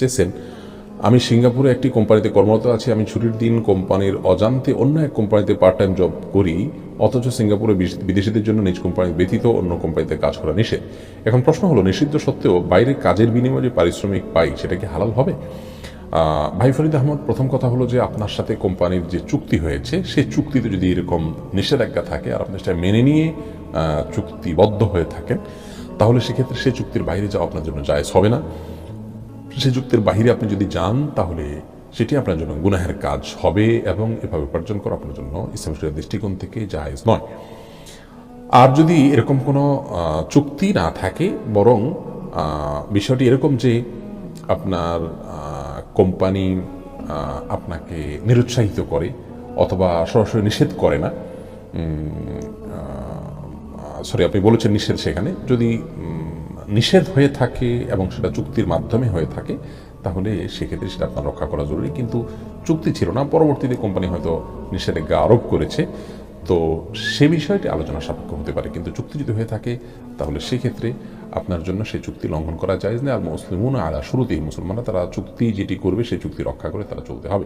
চেয়েছেন আমি সিঙ্গাপুরে একটি কোম্পানিতে কর্মরত আছি, আমি ছুটির দিন কোম্পানির অজান্তে অন্য এক কোম্পানিতে পার্ট টাইম জব করি, অথচ সিঙ্গাপুরে বিদেশিদের জন্য নিজ কোম্পানি ব্যতীত অন্য কোম্পানিতে কাজ করা নিষেধ। এখন প্রশ্ন হলো, নিষিদ্ধ সত্ত্বেও বাইরে কাজের বিনিময়ে যে পারিশ্রমিক পাই, সেটা কি হালাল হবে? ভাই ফরিদ আহমদ, প্রথম কথা হলো যে আপনার সাথে কোম্পানির যে চুক্তি হয়েছে সেই চুক্তিতে যদি এরকম নিষেধাজ্ঞা থাকে আর আপনি সেটা মেনে নিয়ে চুক্তিবদ্ধ হয়ে থাকেন, তাহলে সেক্ষেত্রে সেই চুক্তির বাইরে যাওয়া আপনার জন্য জায়জ হবে না। সে যুক্তির বাহিরে আপনি যদি যান, তাহলে সেটি আপনার জন্য গুনাহের কাজ হবে এবং এভাবে উপার্জন করা আপনার জন্য ইসলাম দৃষ্টিকোণ থেকে জায়েজ নয়। আর যদি এরকম কোনো চুক্তি না থাকে, বরং বিষয়টি এরকম যে আপনার কোম্পানি আপনাকে নিরুৎসাহিত করে অথবা সরাসরি নিষেধ করে না সরি, আপনি বলেছেন নিষেধ সেখানে, যদি নিষেধ হয়ে থাকে এবং সেটা চুক্তির মাধ্যমে হয়ে থাকে, তাহলে সেক্ষেত্রে সেটা আপনার রক্ষা করা জরুরি। কিন্তু চুক্তি ছিল না, পরবর্তীতে কোম্পানি হয়তো নিষেধাজ্ঞা আরোপ করেছে। তো সে বিষয়টি আলোচনা সাপেক্ষ হতে পারে। কিন্তু চুক্তি যদি হয়ে থাকে, তাহলে সেক্ষেত্রে আপনার জন্য সেই চুক্তি লঙ্ঘন করা যায় না। আর মুসলিমুন আলা শুরুতেই মুসলমানরা তারা চুক্তি যেটি করবে, সেই চুক্তি রক্ষা করে তারা চলতে হবে।